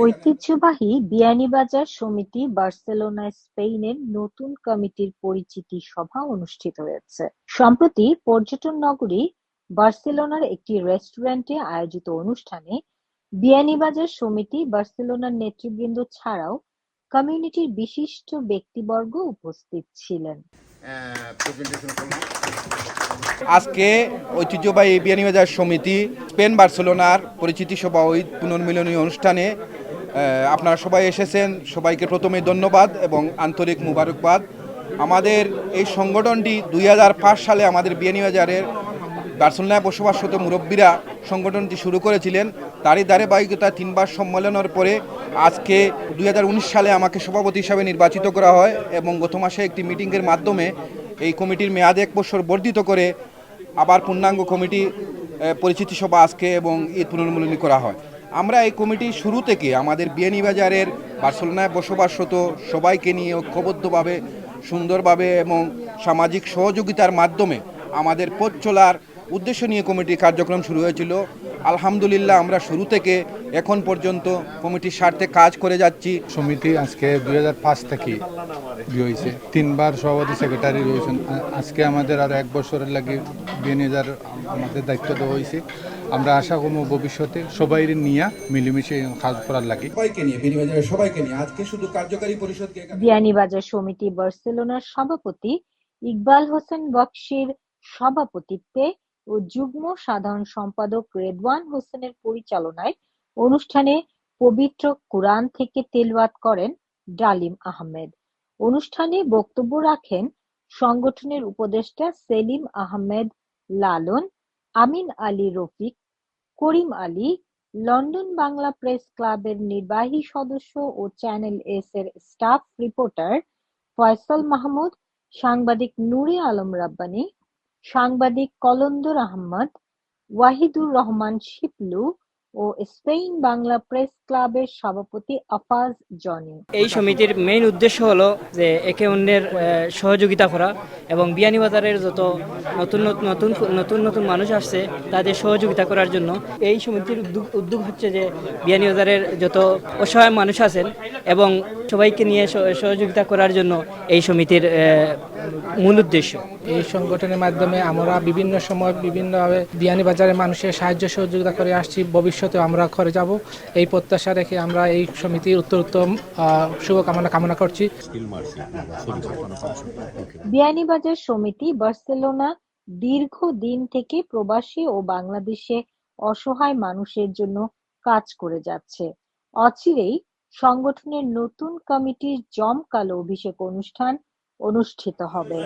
ঐতিহ্যবাহী বিয়ানীবাজার সমিতি বার্সেলোনায় স্পেনের নতুন কমিটির পরিচিতি সভা অনুষ্ঠিত হয়েছে। সম্প্রতি পর্যটন নগরী বার্সেলোনার একটি রেস্টুরেন্টে আয়োজিত অনুষ্ঠানে বিয়ানীবাজার সমিতি বার্সেলোনার নেতৃবৃন্দ ছাড়াও কমিউনিটির বিশিষ্ট ব্যক্তিবর্গ উপস্থিত ছিলেন। আজকে ঐতিহ্যবাহী বিয়ানীবাজার সমিতি স্পেন বার্সেলোনার পরিচিতি সভা ওই পুনর্মিলনী অনুষ্ঠানে আপনারা সবাই এসেছেন, সবাইকে প্রথমে ধন্যবাদ এবং আন্তরিক মুবারকবাদ। আমাদের এই সংগঠনটি দুই হাজার পাঁচ সালে আমাদের বিয়ানীবাজারের বার্সেলোনায় বসবাসরত মুরব্বীরা সংগঠনটি শুরু করেছিলেন। তারই ধারাবাহিকতা তিনবার সম্মেলনের পরে আজকে দুই হাজার উনিশ সালে আমাকে সভাপতি হিসাবে নির্বাচিত করা হয় এবং গত মাসে একটি মিটিংয়ের মাধ্যমে এই কমিটির মেয়াদ এক বছর বর্ধিত করে আবার পূর্ণাঙ্গ কমিটি পরিচিতি সভা আজকে এবং ঈদ পুনর্মূলনী করা হয়। আমরা এই কমিটি শুরু থেকে আমাদের বিয়ানীবাজারের বার্সেলোনায় বসবাসরত সবাইকে নিয়ে ঐক্যবদ্ধভাবে, সুন্দরভাবে এবং সামাজিক সহযোগিতার মাধ্যমে আমাদের পথ চলার উদ্দেশ্য নিয়ে কমিটির কার্যক্রম শুরু হয়েছিল। আলহামদুলিল্লাহ আমরা শুরু থেকে এখন পর্যন্ত কমিটির স্বার্থে কাজ করে যাচ্ছি। সমিতি আজকে দুই হাজার পাঁচ থেকে হয়েছে। তিনবার সভাপতি সেক্রেটারি রয়েছেন। আজকে আমাদের আর এক বছরের লাগে বিএনএজার আমাদের দায়িত্ব দেওয়া হয়েছে। আমরা আশা করব ভবিষ্যতে সবাই নিয়ে মিলেমিশে কাজ করার লাগে। সবাইকে নিয়ে বিনিবাজারের সবাইকে নিয়ে আজকে শুধু কার্যকারী পরিষদকে বিয়ানীবাজার সমিতি বার্সেলোনার সভাপতি ইকবাল হোসেন বক্সির সভাপতিত্বে ও যুগ্ম সাধারণ সম্পাদক রেদওয়ান হোসেনের পরিচালনায় অনুষ্ঠানে পবিত্র কুরআন থেকে তেলাওয়াত করেন ডালিম আহমেদ। অনুষ্ঠানে বক্তব্য রাখেন সংগঠনের উপদেষ্টা সেলিম আহমেদ লালন, আমিন আলী রফিক, করিম আলী, লন্ডন বাংলা প্রেস ক্লাবের নির্বাহী সদস্য ও চ্যানেল এস এর স্টাফ রিপোর্টার ফয়সাল মাহমুদ, সাংবাদিক নূরে আলম রাব্বানী সাংবাদিক কলন্দর আহমদ ওয়াহিদুর রহমান শিপলু ও স্পেন বাংলা প্রেস ক্লাবের সভাপতি আফাজ জনি। এই সমিতির মেইন উদ্দেশ্য হলো যে একে অন্যের আহ, সহযোগিতা করা এবং বিয়ানীবাজারের যত নতুন নতুন নতুন নতুন মানুষ আসছে তাদের সহযোগিতা করার জন্য এই সমিতির উদ্যোগ উদ্যোগ হচ্ছে যে বিয়ানীবাজারের যত অসহায় মানুষ আছেন এবং সবাইকে নিয়ে সহ- সহযোগিতা করার জন্য এই সমিতির মূল উদ্দেশ্য। এই সংগঠনের মাধ্যমে আমরা বিভিন্ন সময় বিভিন্নভাবে বিয়ানীবাজারের মানুষের সাহায্য সহযোগিতা করে আসছি। ভবিষ্যতে আমরা করে যাব। এই প্রত্যাশা রেখে আমরা এই সমিতির উত্তরোত্তম আহ, শুভকামনা কামনা করছি। বিয়ানীবাজার সমিতি বার্সেলোনা দীর্ঘদিন থেকে প্রবাসী ও বাংলাদেশে অসহায় মানুষের জন্য কাজ করে যাচ্ছে। অচিরেই সংগঠনের নতুন কমিটির জমকালো অভিষেক অনুষ্ঠান অনুষ্ঠিত হবে।